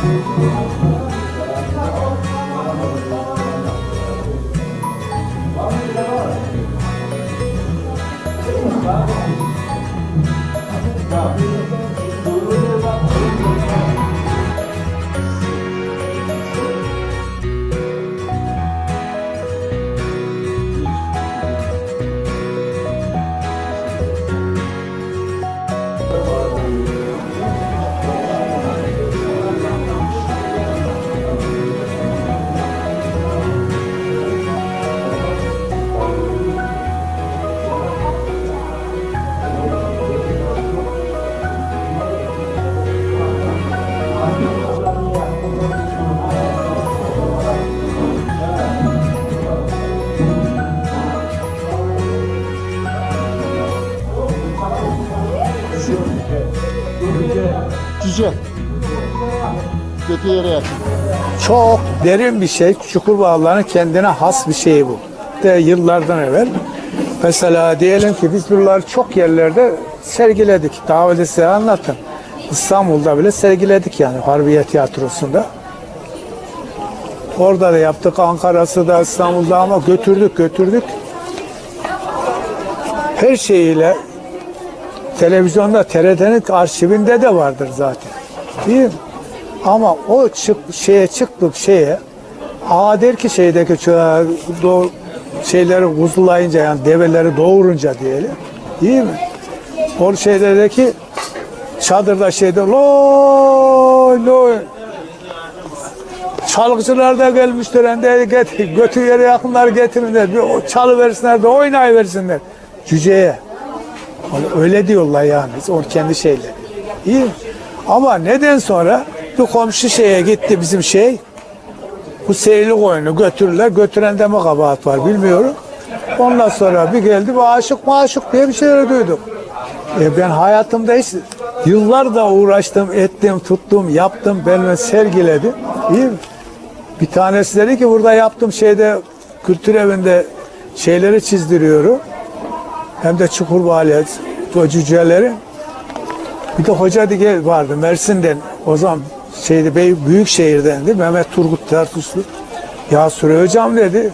Cüce. Kötü yere yatın. Çok derin bir şey. Çukurbağaların kendine has bir şeyi bu. De yıllardan evvel. Mesela diyelim ki biz buraları çok yerlerde sergiledik. Daha önce size anlattım. İstanbul'da bile sergiledik yani Harbiye Tiyatrosu'nda. Orada da yaptık. Ankara'sı da İstanbul'da ama götürdük götürdük. Her şeyiyle televizyonda TRT'nin arşivinde de vardır zaten. Değil mi? Ama o çık, şeye çıktık şeye Aa der ki şeydeki do, şeyleri kuzulayınca yani develeri doğurunca diyelim. Değil mi? O şeylerdeki çadırda şeyde loy loy Çalgıcılar da gelmişler. hem de getir, götür yere yakınlar getirin der. Bir çalı versinler de oynayıversinler. Cüceye. Öyle diyorlar yani. O kendi şeyleri. İyi? Ama neden sonra bir komşu şeye gitti bizim şey. Bu seyirli oyunu götürürler. Götürende mi kabahat var bilmiyorum. Ondan sonra bir geldi bir aşık maşık diye bir şeyler duydum. E ben hayatımda hiç yıllar da uğraştım, ettim, tuttum, yaptım, benimle sergiledim. İyi mi? Bir tanesi dedi ki burada yaptığım şeyde kültür evinde şeyleri çizdiriyorum. Hem de Çukurbağalı o cüceleri. Bir de hoca diye vardı Mersin'den. O zaman şeydi bey büyük şehirdendi. Mehmet Turgut Tertuslu. Ya Sürey hocam dedi.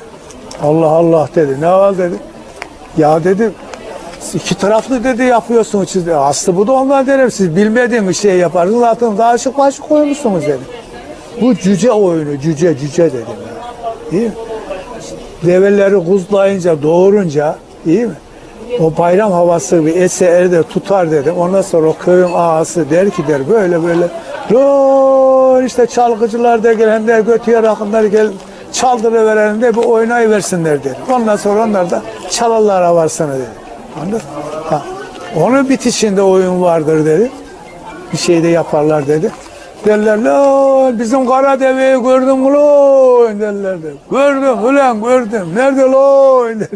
Allah Allah dedi. Ne var dedi. Ya dedi iki taraflı dedi yapıyorsunuz siz. Aslı bu da ondan derim siz bilmediğim bir şey yaparsınız. Zaten daha şık başlık koymuşsunuz dedi. Bu cüce oyunu, cüce cüce dedim. Ya. İyi mi? Develeri kuzlayınca, doğurunca, iyi mi? O bayram havası bir ese erde tutar dedim. Ondan sonra o köyün ağası der ki der böyle böyle. Dur işte çalgıcılar da gelen der götüye rakınlar gel çaldırıverelim de bir oynayıversinler der. Ondan sonra onlar da çalarlar avarsana dedi. Anladın? Ha. Onun bitişinde oyun vardır dedi. Bir şey de yaparlar dedi. Derler lan bizim kara deveyi gördün mü lan derler de. Gördüm ulan gördüm. Nerede lan der.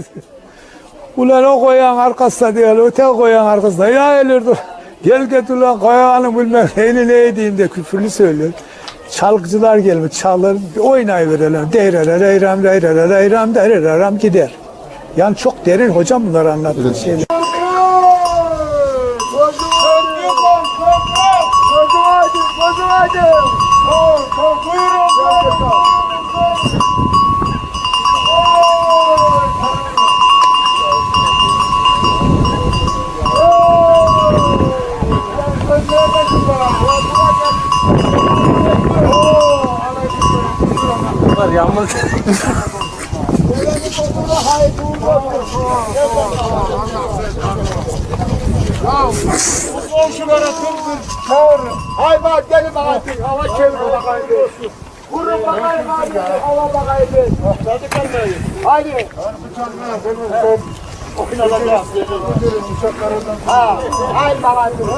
Ulan o koyan arkasında değil, öte koyan arkasında. Ya elirdi. Gel getir ulan koyanın bilmem neyini ne diyeyim de küfürlü söylüyor. Çalgıcılar gelmiş çalır oynayıverelim. Deyrere reyrem reyrere reyrem deyrem gider. Yani çok derin hocam bunlar anlattığı şeyler. Komşulara.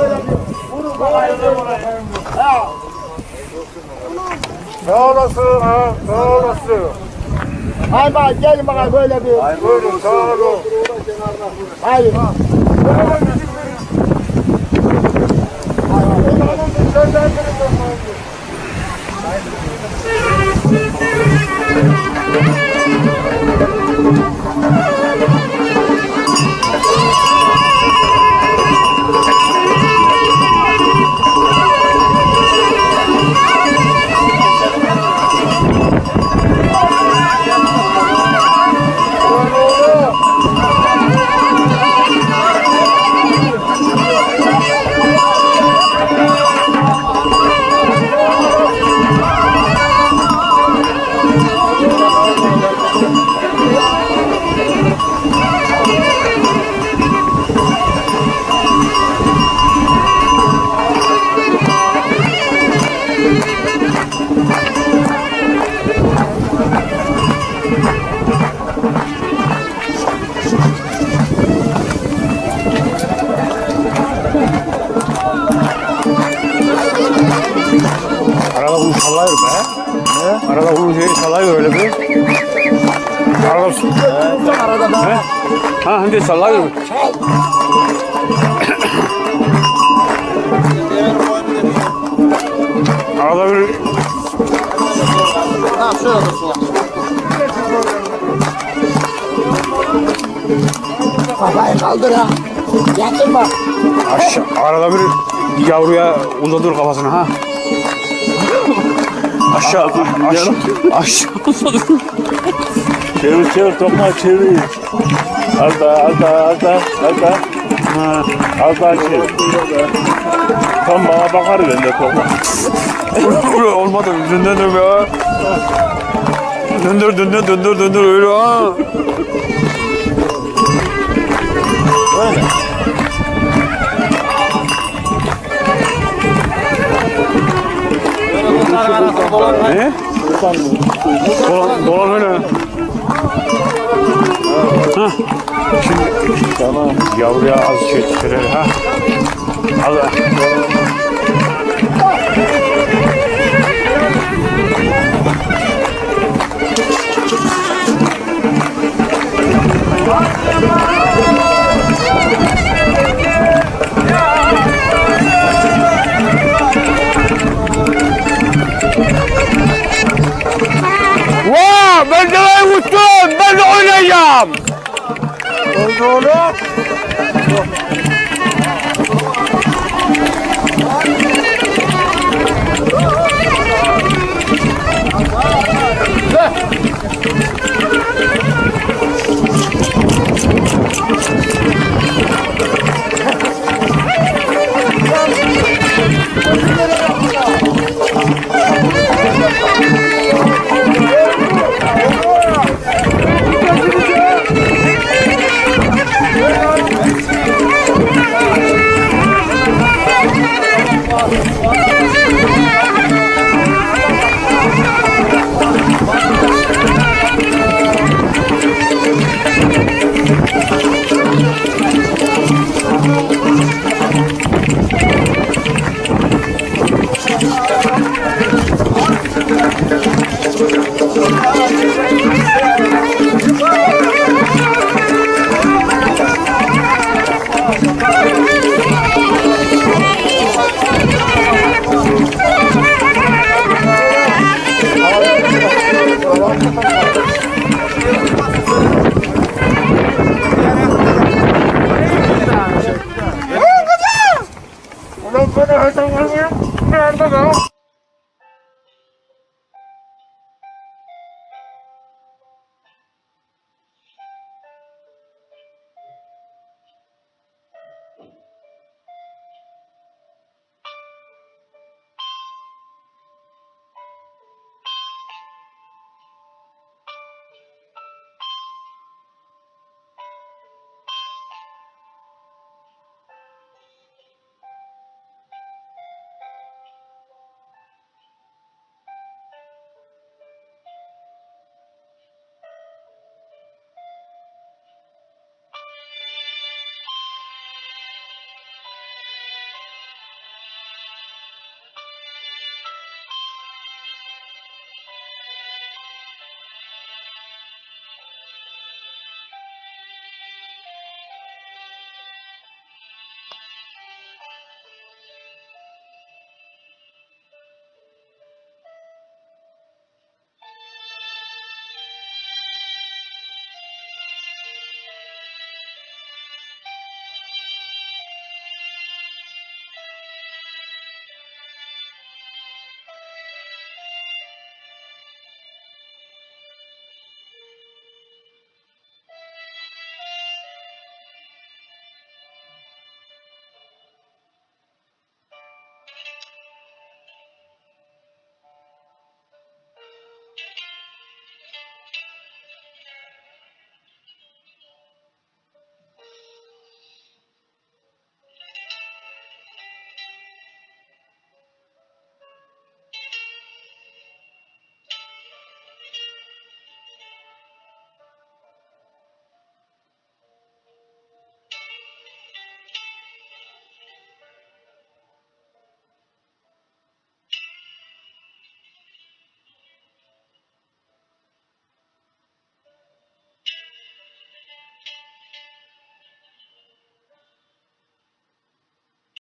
Öyle bir vurun bakayım. Ha. Sağ olasın ha, sağ olasın. Hay bak gelin bakayım böyle bir. Hay buyurun sağ olun. Hayır. Böyle müzik Ha şimdi sallayı. Arada bir Tamam şöyle dursun ya. Kafayı kaldır ha. Yatırma. aşağı, arada bir yavruya uzatır kafasını ha. Aşağı, aşağı, aşağı uzatır. Çevir çevir tokma çevir. Az daha az daha az daha az daha. Ha, az daha çevir. Tam bana bakar ben de tokma. Olmadı. Döndür döndür ya. Döndür döndür döndür döndür öyle ha. Ne? Dolan, dolan öyle. Tamam. Yavruya az şey çıkarır ha. Az. Oynayacağım. Oldu oğlum.